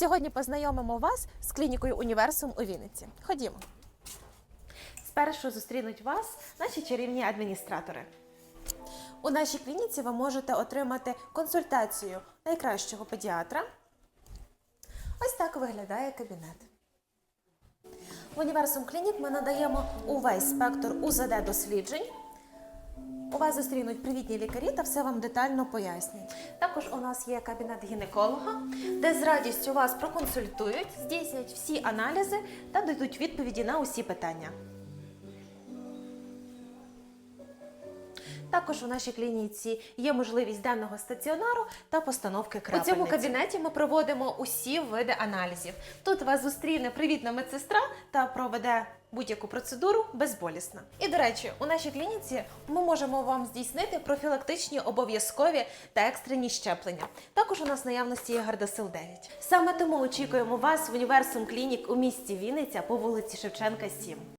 Сьогодні познайомимо вас з клінікою Універсум у Вінниці. Ходімо. Спершу зустрінуть вас наші чарівні адміністратори. У нашій клініці ви можете отримати консультацію найкращого педіатра. Ось так виглядає кабінет. В Універсум Клінік ми надаємо увесь спектр УЗД досліджень. У вас зустрінуть привітні лікарі та все вам детально пояснять. Також у нас є кабінет гінеколога, де з радістю вас проконсультують, здійснять всі аналізи та дадуть відповіді на усі питання. Також у нашій клініці є можливість денного стаціонару та постановки У цьому кабінеті ми проводимо усі види аналізів. Тут вас зустріне привітна медсестра та проведе будь-яку процедуру безболісно. І до речі, у нашій клініці ми можемо вам здійснити профілактичні обов'язкові та екстрені щеплення. Також у нас наявності є Гардасил 9. Саме тому очікуємо вас в Універсум Клінік у місті Вінниця по вулиці Шевченка 7.